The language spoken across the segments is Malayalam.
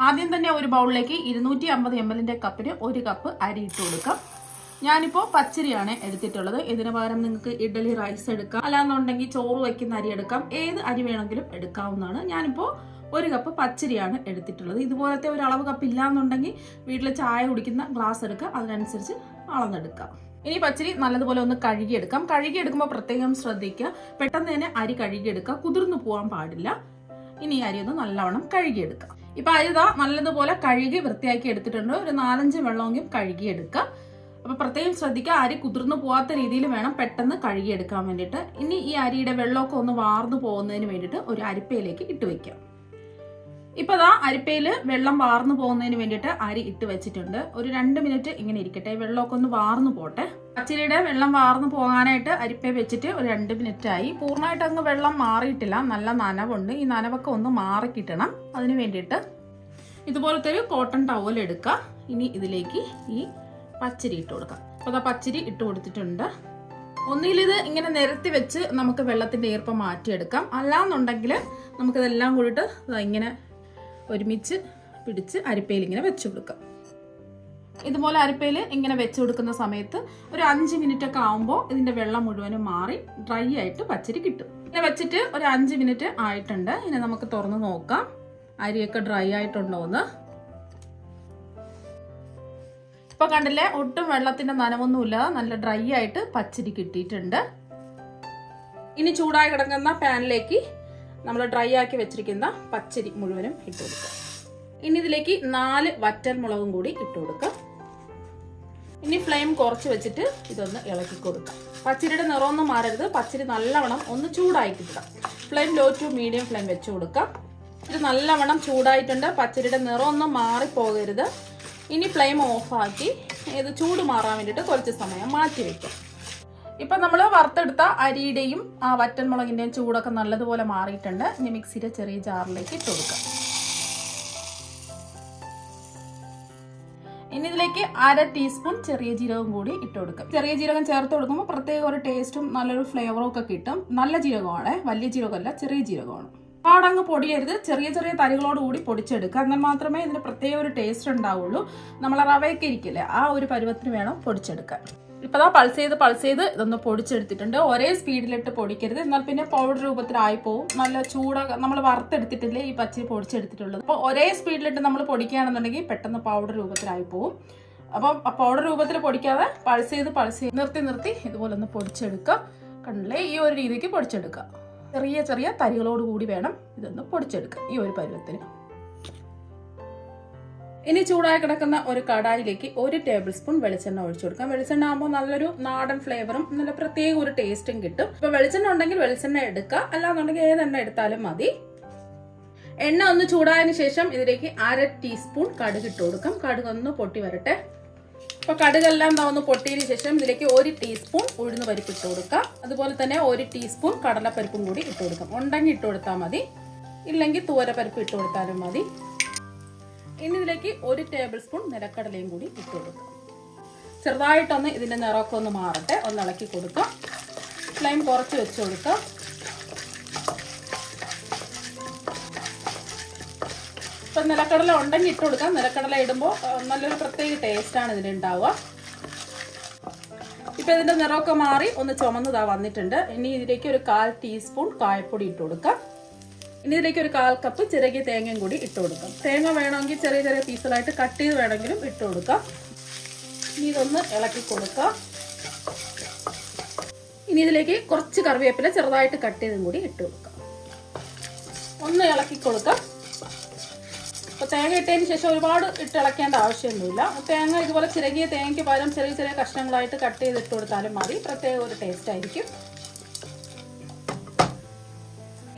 ആദ്യം തന്നെ ഒരു ബൗളിലേക്ക് ഇരുന്നൂറ്റി അമ്പത് എം കപ്പിന് ഒരു കപ്പ് അരി ഇട്ട് കൊടുക്കാം. ഞാനിപ്പോൾ പച്ചരിയാണ് എടുത്തിട്ടുള്ളത്. ഇതിന് പകരം നിങ്ങൾക്ക് ഇഡലി റൈസ് എടുക്കാം. അല്ലാന്നുണ്ടെങ്കിൽ ചോറ് വയ്ക്കുന്ന അരി എടുക്കാം. ഏത് അരി വേണമെങ്കിലും എടുക്കാവുന്നതാണ്. ഞാനിപ്പോൾ ഒരു കപ്പ് പച്ചരിയാണ് എടുത്തിട്ടുള്ളത്. ഇതുപോലത്തെ ഒരു അളവ് കപ്പ് ഇല്ലാന്നുണ്ടെങ്കിൽ വീട്ടിൽ ചായ കുടിക്കുന്ന ഗ്ലാസ് എടുക്കുക. അതിനനുസരിച്ച് അളന്നെടുക്കാം. ഇനി പച്ചരി നല്ലതുപോലെ ഒന്ന് കഴുകിയെടുക്കാം. കഴുകിയെടുക്കുമ്പോൾ പ്രത്യേകം ശ്രദ്ധിക്കുക. പെട്ടെന്ന് തന്നെ അരി കഴുകിയെടുക്കുക. കുതിർന്നു പോകാൻ പാടില്ല. ഇനി അരി ഒന്ന് നല്ലവണ്ണം കഴുകിയെടുക്കാം. ഇപ്പൊ അരിത നല്ലതുപോലെ കഴുകി വൃത്തിയാക്കി എടുത്തിട്ടുണ്ട്. ഒരു നാലഞ്ച് വെള്ളമെങ്കിലും കഴുകിയെടുക്കുക അപ്പൊ പ്രത്യേകം ശ്രദ്ധിക്കുക അരി കുതിർന്നു പോകാത്ത രീതിയിൽ വേണം പെട്ടെന്ന് കഴുകിയെടുക്കാൻ വേണ്ടിയിട്ട്. ഇനി ഈ അരിയുടെ വെള്ളമൊക്കെ ഒന്ന് വാർന്നു പോകുന്നതിന് വേണ്ടിയിട്ട് ഒരു അരിപ്പയിലേക്ക് ഇട്ട് വെക്കാം. ഇപ്പൊ ദാ അരിപ്പയിൽ വെള്ളം വാർന്നു പോകുന്നതിന് വേണ്ടിയിട്ട് അരി ഇട്ട് വെച്ചിട്ടുണ്ട്. ഒരു രണ്ട് മിനിറ്റ് ഇങ്ങനെ ഇരിക്കട്ടെ. വെള്ളമൊക്കെ ഒന്ന് വാർന്നു പോട്ടെ. പച്ചരിയുടെ വെള്ളം വാർന്നു പോകാനായിട്ട് അരിപ്പ വെച്ചിട്ട് ഒരു രണ്ട് മിനിറ്റ് ആയി പൂർണമായിട്ട് അങ്ങ് വെള്ളം മാറിയിട്ടില്ല. നല്ല നനവുണ്ട്. ഈ നനവൊക്കെ ഒന്ന് മാറി കിട്ടണം. അതിന് വേണ്ടിയിട്ട് ഇതുപോലത്തെ ഒരു കോട്ടൺ ടവൽ എടുക്കുക. ഇനി ഇതിലേക്ക് ഈ പച്ചരി ഇട്ട് കൊടുക്കാം അപ്പോൾ അതാ പച്ചരി ഇട്ട് കൊടുത്തിട്ടുണ്ട്. ഒന്നിലിത് ഇങ്ങനെ നിരത്തി വെച്ച് നമുക്ക് വെള്ളത്തിന്റെ ഈർപ്പം മാറ്റിയെടുക്കാം. അല്ലാന്നുണ്ടെങ്കിൽ നമുക്കിതെല്ലാം കൂടിയിട്ട് ഇങ്ങനെ ഒരുമിച്ച് പിടിച്ച് അരിപ്പയിൽ ഇങ്ങനെ വെച്ചു കൊടുക്കാം ഇതുപോലെ അരിപ്പയിൽ ഇങ്ങനെ വെച്ച് കൊടുക്കുന്ന സമയത്ത് ഒരു അഞ്ച് മിനിറ്റ് ഒക്കെ ആകുമ്പോൾ ഇതിന്റെ വെള്ളം മുഴുവനും മാറി ഡ്രൈ ആയിട്ട് പച്ചരി കിട്ടും. ഇങ്ങനെ വെച്ചിട്ട് ഒരു അഞ്ച് മിനിറ്റ് ആയിട്ടുണ്ട്. ഇനി നമുക്ക് തുറന്ന് നോക്കാം. അരിയൊക്കെ ഡ്രൈ ആയിട്ടുണ്ടോ എന്ന്. ഇപ്പൊ കണ്ടില്ലേ ഒട്ടും വെള്ളത്തിന്റെ നനവൊന്നുമില്ല. നല്ല ഡ്രൈ ആയിട്ട് പച്ചരി കിട്ടിയിട്ടുണ്ട്. ഇനി ചൂടായി കിടക്കുന്ന പാനിലേക്ക് നമ്മൾ ഡ്രൈ ആക്കി വെച്ചിരിക്കുന്ന പച്ചരി മുഴുവനും ഇട്ട് കൊടുക്കുക. ഇനി ഇതിലേക്ക് നാല് വറ്റൽ മുളകും കൂടി ഇട്ട് കൊടുക്കുക. ഇനി ഫ്ലെയിം കുറച്ച് വെച്ചിട്ട് ഇതൊന്ന് ഇളക്കി കൊടുക്കുക. പച്ചരിയുടെ നിറമൊന്നും മാറരുത്. പച്ചരി നല്ലവണ്ണം ഒന്ന് ചൂടായി കിട്ടണം. Flame low to medium flame വെച്ച് കൊടുക്കാം ഇത് നല്ലവണ്ണം ചൂടായിട്ടുണ്ട്. പച്ചരിയുടെ നിറമൊന്നും മാറിപ്പോകരുത്. ഇനി ഫ്ലെയിം ഓഫാക്കി ഇത് ചൂട് മാറാൻ വേണ്ടിയിട്ട് കുറച്ച് സമയം മാറ്റി വെക്കാം. ഇപ്പൊ നമ്മൾ വറുത്തെടുത്ത അരിയുടെയും ആ വറ്റൻമുളകിന്റെയും ചൂടൊക്കെ നല്ലതുപോലെ മാറിയിട്ടുണ്ട്. ഇനി മിക്സിയുടെ ചെറിയ ജാറിലേക്ക് ഇട്ട് കൊടുക്കാം. ഇനി ഇതിലേക്ക് അര ടീസ്പൂൺ ചെറിയ ജീരകം കൂടി ഇട്ട് കൊടുക്കും. ചെറിയ ജീരകം ചേർത്ത് കൊടുക്കുമ്പോൾ പ്രത്യേക ഒരു ടേസ്റ്റും നല്ലൊരു ഫ്ലേവറും ഒക്കെ കിട്ടും. നല്ല ജീരകമാണ്. വലിയ ജീരകമല്ല ചെറിയ ജീരകമാണ്. പാടങ്ങ് പൊടിയരുത്. ചെറിയ ചെറിയ തരികളോട് കൂടി പൊടിച്ചെടുക്കുക. എന്നാൽ മാത്രമേ ഇതിന് പ്രത്യേക ഒരു ടേസ്റ്റ് ഉണ്ടാവുള്ളൂ. നമ്മൾ റവയൊക്കെ ഇരിക്കില്ലേ ആ ഒരു പരുവത്തിന് വേണം പൊടിച്ചെടുക്കാൻ. ഇപ്പൊ ആ പൾസ് ചെയ്ത് പൾസ് ചെയ്ത് ഇതൊന്ന് പൊടിച്ചെടുത്തിട്ടുണ്ട്. ഒരേ സ്പീഡിലിട്ട് പൊടിക്കരുത്. എന്നാൽ പിന്നെ പൗഡർ രൂപത്തിലായി പോവും. നല്ല ചൂടൊക്കെ നമ്മൾ വറുത്തെടുത്തിട്ടില്ലേ ഈ പച്ചരി പൊടിച്ചെടുത്തിട്ടുള്ളത്. അപ്പോൾ ഒരേ സ്പീഡിലിട്ട് നമ്മൾ പൊടിക്കുകയാണെന്നുണ്ടെങ്കിൽ പെട്ടെന്ന് പൗഡർ രൂപത്തിലായി പോവും. അപ്പം പൗഡർ രൂപത്തിൽ പൊടിക്കാതെ പൾസ് ചെയ്ത് പൾസ് ചെയ്ത് നിർത്തി നിർത്തി ഇതുപോലെ ഒന്ന് പൊടിച്ചെടുക്കുക. കണ്ടില്ലേ? ഈ ഒരു രീതിക്ക് പൊടിച്ചെടുക്കുക. ചെറിയ ചെറിയ തരികളോട് കൂടി വേണം ഇതൊന്ന് പൊടിച്ചെടുക്കുക ഈ ഒരു പരുവത്തിന് ഇനി ചൂടായി കിടക്കുന്ന ഒരു കടായിലേക്ക് ഒരു ടേബിൾ സ്പൂൺ വെളിച്ചെണ്ണ ഒഴിച്ചു കൊടുക്കാം. വെളിച്ചെണ്ണ ആകുമ്പോൾ നല്ലൊരു നാടൻ ഫ്ലേവറും നല്ല പ്രത്യേക ഒരു ടേസ്റ്റും കിട്ടും. ഇപ്പൊ വെളിച്ചെണ്ണ ഉണ്ടെങ്കിൽ വെളിച്ചെണ്ണ എടുക്കുക. അല്ലാന്നുണ്ടെങ്കിൽ ഏതെണ്ണ എടുത്താലും മതി. എണ്ണ ഒന്ന് ചൂടായതിനു ശേഷം ഇതിലേക്ക് അര ടീസ്പൂൺ കടുക് ഇട്ട് കൊടുക്കാം. കടുക് ഒന്ന് പൊട്ടി വരട്ടെ. അപ്പൊ കടുകെല്ലാം ഒന്ന് പൊട്ടിയതിനു ശേഷം ഇതിലേക്ക് ഒരു ടീസ്പൂൺ ഉഴുന്ന് പരിപ്പ് ഇട്ട് കൊടുക്കാം. അതുപോലെ തന്നെ ഒരു ടീസ്പൂൺ കടലപ്പരിപ്പും കൂടി ഇട്ട് കൊടുക്കാം. ഉണ്ടെങ്കിൽ ഇട്ട് കൊടുത്താൽ മതി. ഇല്ലെങ്കിൽ തൂരപ്പരിപ്പ് ഇട്ട് കൊടുത്താലും മതി. ഇനി ഇതിലേക്ക് ഒരു ടേബിൾ സ്പൂൺ നിലക്കടലയും കൂടി ഇട്ട് കൊടുക്കാം. ചെറുതായിട്ടൊന്ന് ഇതിന്റെ നിറമൊക്കെ ഒന്ന് മാറട്ടെ. ഒന്ന് ഇളക്കി കൊടുക്കാം. ഫ്ലെയിം കുറച്ച് വെച്ച് കൊടുക്കാം. ഇപ്പം നിലക്കടല ഉണ്ടെങ്കിൽ ഇട്ട് കൊടുക്കാം. നിലക്കടല ഇടുമ്പോൾ നല്ലൊരു പ്രത്യേക ടേസ്റ്റാണ് ഇതിന് ഉണ്ടാവുക. ഇപ്പം ഇതിന്റെ നിറമൊക്കെ മാറി ഒന്ന് ചുമന്നതാ വന്നിട്ടുണ്ട്. ഇനി ഇതിലേക്ക് ഒരു കാൽ ടീസ്പൂൺ കായപ്പൊടി ഇട്ട് കൊടുക്കാം. ഇനി ഇതിലേക്ക് ഒരു കാൽ കപ്പ് ചിരകിയ തേങ്ങയും കൂടി ഇട്ട് കൊടുക്കാം. തേങ്ങ വേണമെങ്കിൽ ചെറിയ ചെറിയ പീസുകളായിട്ട് കട്ട് ചെയ്ത് വേണമെങ്കിലും ഇട്ട് കൊടുക്കാം. ഇനി ഇതൊന്ന് ഇളക്കി കൊടുക്കാം. ഇനി ഇതിലേക്ക് കുറച്ച് കറിവേപ്പില ചെറുതായിട്ട് കട്ട് ചെയ്തും കൂടി ഇട്ട് കൊടുക്കാം. ഒന്ന് ഇളക്കി കൊടുക്കാം. അപ്പോൾ തേങ്ങ ഇട്ടതിന് ശേഷം ഒരുപാട് ഇട്ട് ഇളക്കേണ്ട ആവശ്യമൊന്നുമില്ല. തേങ്ങ ഇതുപോലെ ചിരകിയ തേങ്ങയ്ക്ക് പകരം ചെറിയ ചെറിയ കഷ്ണങ്ങളായിട്ട് കട്ട് ചെയ്ത് ഇട്ട് കൊടുത്താലും മതി. പ്രത്യേക ഒരു ടേസ്റ്റ് ആയിരിക്കും.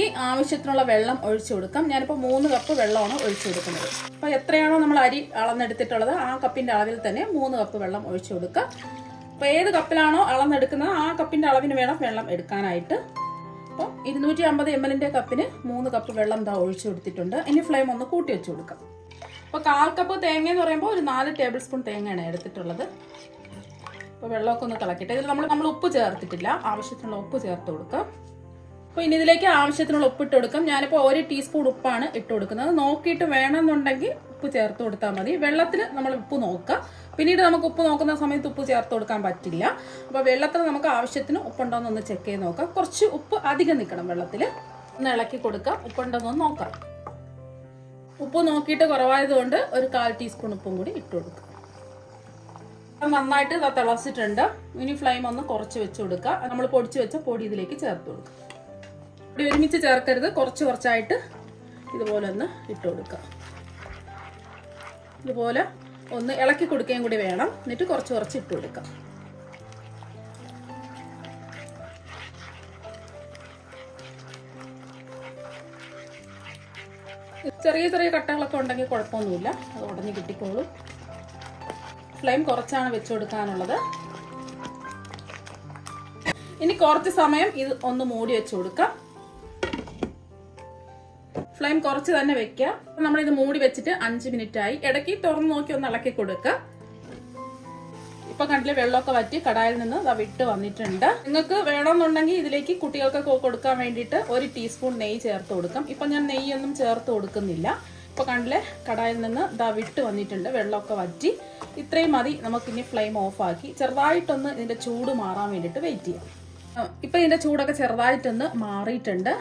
ഈ ആവശ്യത്തിനുള്ള വെള്ളം ഒഴിച്ചു കൊടുക്കാം. ഞാനിപ്പോൾ മൂന്ന് കപ്പ് വെള്ളമാണ് ഒഴിച്ചു കൊടുക്കുന്നത്. അപ്പോൾ എത്രയാണോ നമ്മൾ അരി അളന്നെടുത്തിട്ടുള്ളത് ആ കപ്പിന്റെ അളവിൽ തന്നെ മൂന്ന് കപ്പ് വെള്ളം ഒഴിച്ചു കൊടുക്കുക. അപ്പോൾ ഏത് കപ്പിലാണോ അളന്നെടുക്കുന്നത് ആ കപ്പിന്റെ അളവിന് വേണം വെള്ളം എടുക്കാനായിട്ട്. അപ്പോൾ ഇരുന്നൂറ്റി അമ്പത് എം എല്ലിന്റെ കപ്പിന് മൂന്ന് കപ്പ് വെള്ളം ഇതാ ഒഴിച്ചു കൊടുത്തിട്ടുണ്ട്. ഇനി ഫ്ലെയിം ഒന്ന് കൂട്ടി വെച്ച് കൊടുക്കാം. അപ്പോൾ കാൽ കപ്പ് തേങ്ങ എന്ന് പറയുമ്പോൾ ഒരു നാല് ടേബിൾ സ്പൂൺ തേങ്ങയാണ് എടുത്തിട്ടുള്ളത്. അപ്പോൾ വെള്ളമൊക്കെ ഒന്ന് തിളക്കിയിട്ട് ഇതിൽ നമ്മൾ നമ്മൾ ഉപ്പ് ചേർത്തിട്ടില്ല. ആവശ്യത്തിനുള്ള ഉപ്പ് ചേർത്ത് കൊടുക്കാം. അപ്പോൾ ഇനി ഇതിലേക്ക് ആവശ്യത്തിനുള്ള ഉപ്പ് ഇട്ട് കൊടുക്കാം. ഞാനിപ്പോൾ ഒരു ടീസ്പൂൺ ഉപ്പാണ് ഇട്ട് കൊടുക്കുന്നത്. നോക്കിയിട്ട് വേണമെന്നുണ്ടെങ്കിൽ ഉപ്പ് ചേർത്ത് കൊടുത്താൽ മതി. വെള്ളത്തിൽ നമ്മൾ ഉപ്പ് നോക്കുക. പിന്നീട് നമുക്ക് ഉപ്പ് നോക്കുന്ന സമയത്ത് ഉപ്പ് ചേർത്ത് കൊടുക്കാൻ പറ്റില്ല. അപ്പോൾ വെള്ളത്തിൽ നമുക്ക് ആവശ്യത്തിന് ഉപ്പുണ്ടോയെന്ന് ഒന്ന് ചെക്ക് ചെയ്ത് നോക്കാം. കുറച്ച് ഉപ്പ് അധികം നിൽക്കണം വെള്ളത്തിൽ ഒന്ന് ഇളക്കി കൊടുക്കാം. ഉപ്പുണ്ടോ എന്നൊന്ന് നോക്കാം. ഉപ്പ് നോക്കിയിട്ട് കുറവായതുകൊണ്ട് ഒരു കാൽ ടീസ്പൂൺ ഉപ്പും കൂടി ഇട്ട് കൊടുക്കുക നന്നായിട്ട് തിളച്ചിട്ടുണ്ട്. ഇനി ഫ്ലെയിം ഒന്ന് കുറച്ച് വെച്ച് കൊടുക്കുക. നമ്മൾ പൊടിച്ച് വെച്ച പൊടി ഇതിലേക്ക് ചേർത്ത് കൊടുക്കുക പൊടി ഒരുമിച്ച് ചേർക്കരുത്. കുറച്ച് കുറച്ചായിട്ട് ഇതുപോലെ ഒന്ന് ഇട്ട് കൊടുക്കുക ഇതുപോലെ ഒന്ന് ഇളക്കി കൊടുക്കുകയും കൂടി വേണം. എന്നിട്ട് കുറച്ച് കുറച്ച് ഇട്ട് കൊടുക്കാം. ചെറിയ ചെറിയ കട്ടകളൊക്കെ ഉണ്ടെങ്കിൽ കുഴപ്പമൊന്നുമില്ല. അത് ഉടഞ്ഞ് കിട്ടിക്കോളും. ഫ്ലെയിം കുറച്ചാണ് വെച്ചു കൊടുക്കാനുള്ളത്. ഇനി കുറച്ച് സമയം ഇത് ഒന്ന് മൂടി വെച്ച് കൊടുക്കാം. ഫ്ലെയിം കുറച്ച് തന്നെ വെക്കുക. നമ്മളിത് മൂടി വെച്ചിട്ട് അഞ്ച് മിനിറ്റ് ആയി ഇടയ്ക്ക് തുറന്ന് നോക്കി ഒന്ന് ഇളക്കി കൊടുക്കുക. ഇപ്പൊ കണ്ടില്ലേ വെള്ളമൊക്കെ വറ്റി കടായിൽ നിന്ന് വിട്ട് വന്നിട്ടുണ്ട്. നിങ്ങൾക്ക് വേണമെന്നുണ്ടെങ്കിൽ ഇതിലേക്ക് കുട്ടികൾക്കൊക്കെ കൊടുക്കാൻ വേണ്ടിയിട്ട് ഒരു ടീസ്പൂൺ നെയ്യ് ചേർത്ത് കൊടുക്കാം. ഇപ്പൊ ഞാൻ നെയ്യൊന്നും ചേർത്ത് കൊടുക്കുന്നില്ല. ഇപ്പൊ കണ്ടില്ലേ കടായിൽ നിന്ന് ഇതാ വിട്ട് വന്നിട്ടുണ്ട് വെള്ളമൊക്കെ വറ്റി. ഇത്രയും മതി നമുക്കിനി ഫ്ലെയിം ഓഫ് ആക്കി ചെറുതായിട്ടൊന്ന് ഇതിന്റെ ചൂട് മാറാൻ വേണ്ടിയിട്ട് വെയിറ്റ് ചെയ്യാം. ഇപ്പൊ ഇതിന്റെ ചൂടൊക്കെ ചെറുതായിട്ടൊന്ന് മാറിയിട്ടുണ്ട്.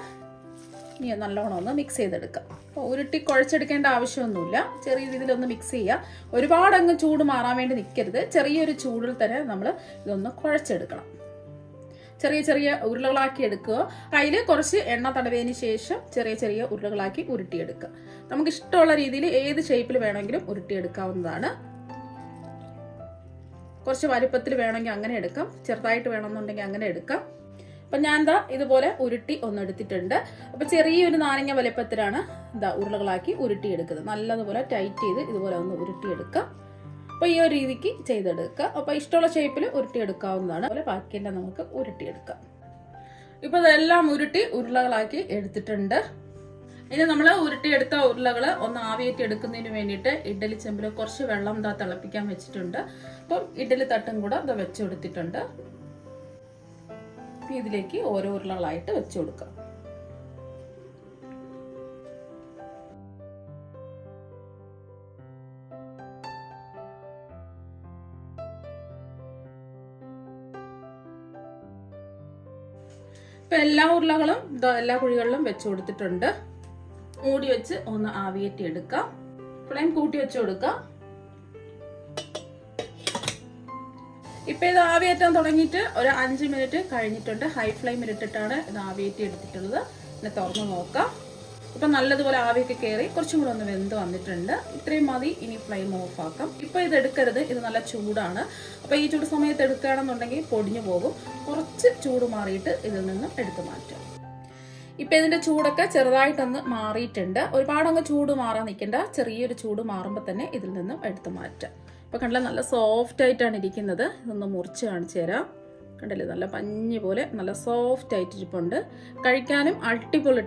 ഇനി നല്ലോണം ഒന്ന് മിക്സ് ചെയ്തെടുക്കാം. അപ്പോൾ ഉരുട്ടി കുഴച്ചെടുക്കേണ്ട ആവശ്യമൊന്നുമില്ല. ചെറിയ രീതിയിലൊന്ന് മിക്സ് ചെയ്യുക ഒരുപാട് അങ്ങ് ചൂട് മാറാൻ വേണ്ടി നിൽക്കരുത്. ചെറിയൊരു ചൂടിൽ തന്നെ നമ്മൾ ഇതൊന്ന് കുഴച്ചെടുക്കണം. ചെറിയ ചെറിയ ഉരുളകളാക്കി എടുക്കുക. അതിൽ കുറച്ച് എണ്ണ തടവിയതിന് ശേഷം ചെറിയ ചെറിയ ഉരുളകളാക്കി ഉരുട്ടിയെടുക്കുക. നമുക്ക് ഇഷ്ടമുള്ള രീതിയിൽ ഏത് ഷേപ്പിൽ വേണമെങ്കിലും ഉരുട്ടിയെടുക്കാവുന്നതാണ്. കുറച്ച് വലുപ്പത്തിൽ വേണമെങ്കിൽ അങ്ങനെ എടുക്കാം. ചെറുതായിട്ട് വേണമെന്നുണ്ടെങ്കിൽ അങ്ങനെ എടുക്കാം. അപ്പം ഞാൻ എന്താ ഇതുപോലെ ഉരുട്ടി ഒന്നെടുത്തിട്ടുണ്ട്. അപ്പം ചെറിയൊരു നാരങ്ങ വലിപ്പത്തിലാണ് എന്താ ഉരുളകളാക്കി ഉരുട്ടിയെടുക്കുന്നത്. നല്ലതുപോലെ ടൈറ്റ് ചെയ്ത് ഇതുപോലെ ഒന്ന് ഉരുട്ടിയെടുക്കാം അപ്പോൾ ഈ ഒരു രീതിക്ക് ചെയ്തെടുക്കുക. അപ്പോൾ ഇഷ്ടമുള്ള ഷേപ്പിൽ ഉരുട്ടിയെടുക്കാവുന്നതാണ്. അതുപോലെ ബാക്കിയെല്ലാം നമുക്ക് ഉരുട്ടിയെടുക്കാം. ഇപ്പോൾ ഇതെല്ലാം ഉരുട്ടി ഉരുളകളാക്കി എടുത്തിട്ടുണ്ട്. ഇനി നമ്മൾ ഉരുട്ടിയെടുത്ത ഉരുളകൾ ഒന്ന് ആവിയേറ്റി എടുക്കുന്നതിന് വേണ്ടിയിട്ട് ഇഡ്ഡലി ചെമ്പിൽ കുറച്ച് വെള്ളം ഇതാ തിളപ്പിക്കാൻ വെച്ചിട്ടുണ്ട്. അപ്പം ഇഡ്ഡലി തട്ടും കൂടെ ഇത് വെച്ച് കൊടുത്തിട്ടുണ്ട്. ഇനി ഇതിലേക്ക് ഓരോ ഉരുളകളായിട്ട് വെച്ച് കൊടുക്കാം. ഇപ്പൊ എല്ലാ ഉരുളകളും എല്ലാ കുഴികളിലും വെച്ച് കൊടുത്തിട്ടുണ്ട്. മൂടി വെച്ച് ഒന്ന് ആവിയേറ്റി എടുക്കാം. ഫ്ലെയിം കൂട്ടി വെച്ച് കൊടുക്കാം. ഇപ്പൊ ഇത് ആവിയേറ്റാൻ തുടങ്ങിയിട്ട് ഒരു അഞ്ച് മിനിറ്റ് കഴിഞ്ഞിട്ടുണ്ട്. ഹൈ ഫ്ലെയിമിൽ ഇട്ടിട്ടാണ് ഇത് ആവിയേറ്റി എടുത്തിട്ടുള്ളത്. പിന്നെ തുറന്ന് നോക്കാം. ഇപ്പം നല്ലതുപോലെ ആവിയൊക്കെ കയറി കുറച്ചും കൂടെ ഒന്ന് വെന്ത് വന്നിട്ടുണ്ട്. ഇത്രയും മതി ഇനി ഫ്ലെയിം ഓഫ് ആക്കാം. ഇപ്പോൾ ഇത് എടുക്കരുത് ഇത് നല്ല ചൂടാണ്. അപ്പോൾ ഈ ചൂട് സമയത്ത് എടുക്കുകയാണെന്നുണ്ടെങ്കിൽ പൊടിഞ്ഞു പോകും. കുറച്ച് ചൂട് മാറിയിട്ട് ഇതിൽ നിന്നും എടുത്തു മാറ്റാം. ഇപ്പം ഇതിന്റെ ചൂടൊക്കെ ചെറുതായിട്ടൊന്ന് മാറിയിട്ടുണ്ട്. ഒരുപാട് അങ്ങ് ചൂട് മാറാൻ നിൽക്കേണ്ട. ചെറിയൊരു ചൂട് മാറുമ്പോൾ തന്നെ ഇതിൽ നിന്നും എടുത്തു മാറ്റാം. ഇപ്പൊ കണ്ടില്ല നല്ല സോഫ്റ്റ് ആയിട്ടാണ് ഇരിക്കുന്നത്. ഇതൊന്ന് മുറിച്ച് കാണിച്ചു തരാം. കണ്ടില്ലേ നല്ല പഞ്ഞി പോലെ നല്ല സോഫ്റ്റ് ആയിട്ട് ഇരിപ്പുണ്ട്. കഴിക്കാനും അടിപൊളി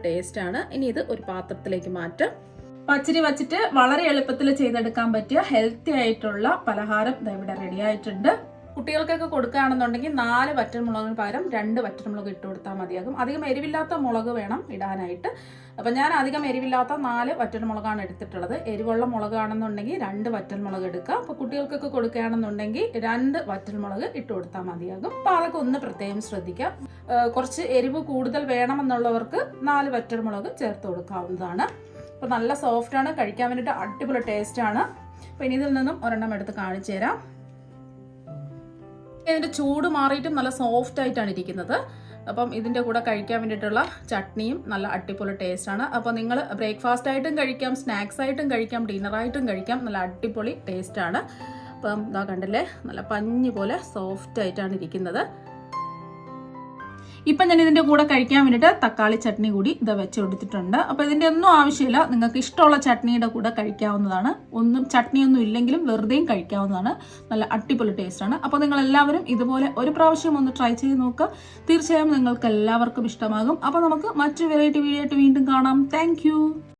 ആണ്. ഇനി ഇത് ഒരു പാത്രത്തിലേക്ക് മാറ്റാം. പച്ചരി വച്ചിട്ട് വളരെ എളുപ്പത്തിൽ ചെയ്തെടുക്കാൻ പറ്റിയ ഹെൽത്തി ആയിട്ടുള്ള പലഹാരം ഇവിടെ റെഡി ആയിട്ടുണ്ട്. കുട്ടികൾക്കൊക്കെ കൊടുക്കുകയാണെന്നുണ്ടെങ്കിൽ നാല് വറ്റൽമുളകിന് പകരം രണ്ട് വറ്റൽമുളക് ഇട്ട് കൊടുത്താൽ മതിയാകും. അധികം എരിവില്ലാത്ത മുളക് വേണം ഇടാനായിട്ട്. അപ്പം ഞാൻ അധികം എരിവില്ലാത്ത നാല് വറ്റൽമുളകാണ് എടുത്തിട്ടുള്ളത്. എരിവുള്ള മുളകാണെന്നുണ്ടെങ്കിൽ രണ്ട് വറ്റൽമുളക് എടുക്കുക. അപ്പോൾ കുട്ടികൾക്കൊക്കെ കൊടുക്കുകയാണെന്നുണ്ടെങ്കിൽ രണ്ട് വറ്റൽമുളക് ഇട്ട് കൊടുത്താൽ മതിയാകും. അപ്പോൾ അതൊക്കെ ഒന്ന് പ്രത്യേകം ശ്രദ്ധിക്കാം കുറച്ച് എരിവ് കൂടുതൽ വേണമെന്നുള്ളവർക്ക് നാല് വറ്റൽമുളക് ചേർത്ത് കൊടുക്കാവുന്നതാണ്. അപ്പോൾ നല്ല സോഫ്റ്റാണ് കഴിക്കാൻ വേണ്ടിയിട്ട് അടിപൊളി ടേസ്റ്റാണ്. അപ്പോൾ ഇനി ഇതിൽ നിന്നും ഒരെണ്ണം എടുത്ത് കാണിച്ചു തരാം. ഇതിന്റെ ചൂട് മാറിയിട്ടും നല്ല സോഫ്റ്റ് ആയിട്ടാണ് ഇരിക്കുന്നത്. അപ്പം ഇതിന്റെ കൂടെ കഴിക്കാൻ വേണ്ടിയിട്ടുള്ള ചട്നിയും നല്ല അടിപൊളി ടേസ്റ്റാണ് അപ്പോൾ നിങ്ങൾ ബ്രേക്ക്ഫാസ്റ്റ് ആയിട്ടും കഴിക്കാം സ്നാക്സ് ആയിട്ടും കഴിക്കാം ഡിന്നറായിട്ടും കഴിക്കാം നല്ല അടിപൊളി ടേസ്റ്റാണ് അപ്പം ഇതാ കണ്ടില്ലേ നല്ല പഞ്ഞി പോലെ സോഫ്റ്റ് ആയിട്ടാണ് ഇരിക്കുന്നത്. ഇപ്പം ഞാൻ ഇതിന്റെ കൂടെ കഴിക്കാൻ വേണ്ടിയിട്ട് തക്കാളി ചട്നി കൂടി ഇത് വെച്ച് കൊടുത്തിട്ടുണ്ട് അപ്പോൾ ഇതിന്റെ ഒന്നും ആവശ്യമില്ല. നിങ്ങൾക്ക് ഇഷ്ടമുള്ള ചട്നിയുടെ കൂടെ കഴിക്കാവുന്നതാണ്. ഒന്നും ചട്നിയൊന്നും ഇല്ലെങ്കിലും വെറുതെയും കഴിക്കാവുന്നതാണ്. നല്ല അടിപൊളി ടേസ്റ്റാണ് അപ്പോൾ നിങ്ങൾ എല്ലാവരും ഇതുപോലെ ഒരു പ്രാവശ്യം ഒന്ന് ട്രൈ ചെയ്ത് നോക്കുക തീർച്ചയായും നിങ്ങൾക്ക് എല്ലാവർക്കും ഇഷ്ടമാകും. അപ്പോൾ നമുക്ക് മറ്റു വെറൈറ്റി വീഡിയോ ആയിട്ട് വീണ്ടും കാണാം. താങ്ക്